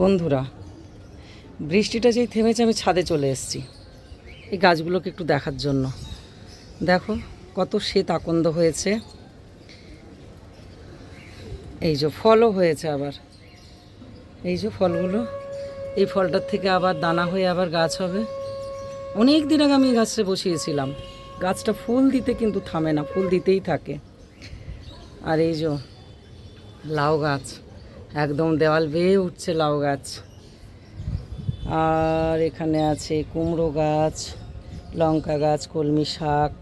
বন্ধুরা, বৃষ্টিটা যেই থেমেছে আমি ছাদে চলে এসেছি এই গাছগুলোকে একটু দেখার জন্য। দেখো কত শীত আকন্দ হয়েছে। এই যে ফলও হয়েছে আবার। এই যে ফলগুলো, এই ফলটার থেকে আবার দানা হয়ে আবার গাছ হবে। অনেক দিন আগে আমি এই গাছটা বসিয়েছিলাম। গাছটা ফুল দিতে কিন্তু থামে না, ফুল দিতেই থাকে। আর এই যে লাউ গাছ। একদম দেওয়াল বেয়ে উঠছে লাউ গাছ। আর এখানে আছে কুমড়ো গাছ, লঙ্কা গাছ, কলমি শাক,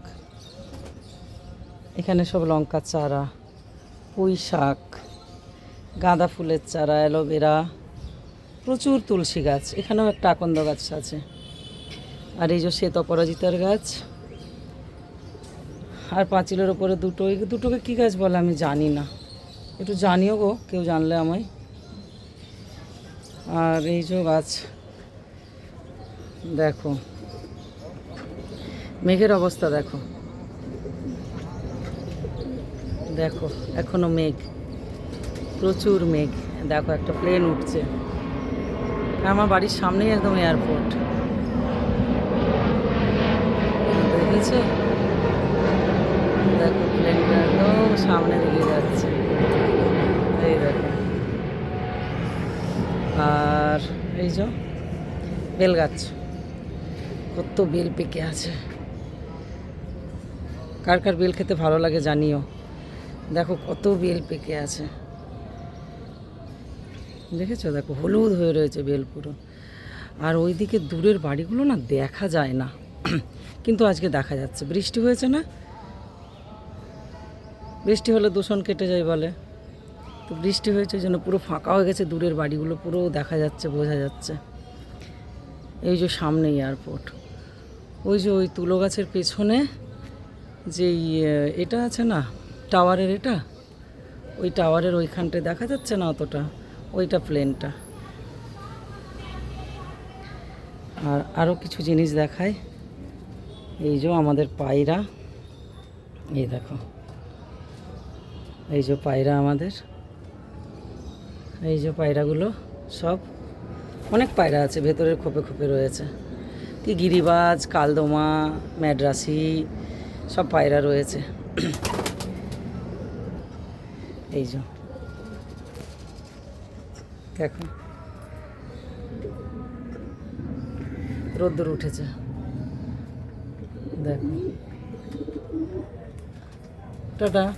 এখানে সব লঙ্কা চারা, পুঁই শাক, গাঁদা ফুলের চারা, অ্যালোভেরা, প্রচুর তুলসী গাছ, এখানেও একটা আকন্দ গাছ আছে। আর এই যে শ্বেত অপরাজিতার গাছ, আর পাঁচিলের ওপরে দুটো দুটোকে কী গাছ বলে আমি জানি না। একটু জানিও গো, কেউ জানলে আমায়। আর এই যে গাছ, দেখো। মেঘের অবস্থা দেখো। দেখো, এখনও মেঘ। প্রচুর মেঘ। দেখো, একটা প্লেন উঠছে। আমার বাড়ির সামনেই একদম এয়ারপোর্ট দেখেছ? দেখো প্লেনটা একদম সামনে দিকে যাচ্ছে। আর এই যে বেল গাছ কত বেল পেকে আছে। কার কার বেল খেতে ভালো লাগে জানিও। দেখো কত বেল পেকে আছে। দেখেছ? দেখো, হলুদ হয়ে রয়েছে বেল পুরো। আর ওইদিকে দূরের বাড়িগুলো না দেখা যায় না। কিন্তু আজকে দেখা যাচ্ছে। বৃষ্টি হয়েছে না? বৃষ্টি হলে দূষণ কেটে যায় বলে। তো বৃষ্টি হয়েছে, ওই জন্য পুরো ফাঁকা হয়ে গেছে, দূরের বাড়িগুলো পুরো দেখা যাচ্ছে, বোঝা যাচ্ছে। এই যে সামনে এয়ারপোর্ট ওই যে ওই তুলো গাছের পেছনে যে এটা আছে না, টাওয়ারের এটা? ওই টাওয়ারের ওইখানটায় দেখা যাচ্ছে না অতটা? ওইটা প্লেনটা আর আরও কিছু জিনিস দেখায় এই যে আমাদের পায়রা। এই দেখো। এই যে পায়রা আমাদের। এই যে পায়রাগুলো সব অনেক পায়রা আছে, ভেতরের খোপে খোপে রয়েছে। কি গিরিবাজ, কালদমা, ম্যাড্রাসি, সব পায়রা রয়েছে। এই যে। দেখো। রোদ্দুর উঠেছে। দেখো। টাটা।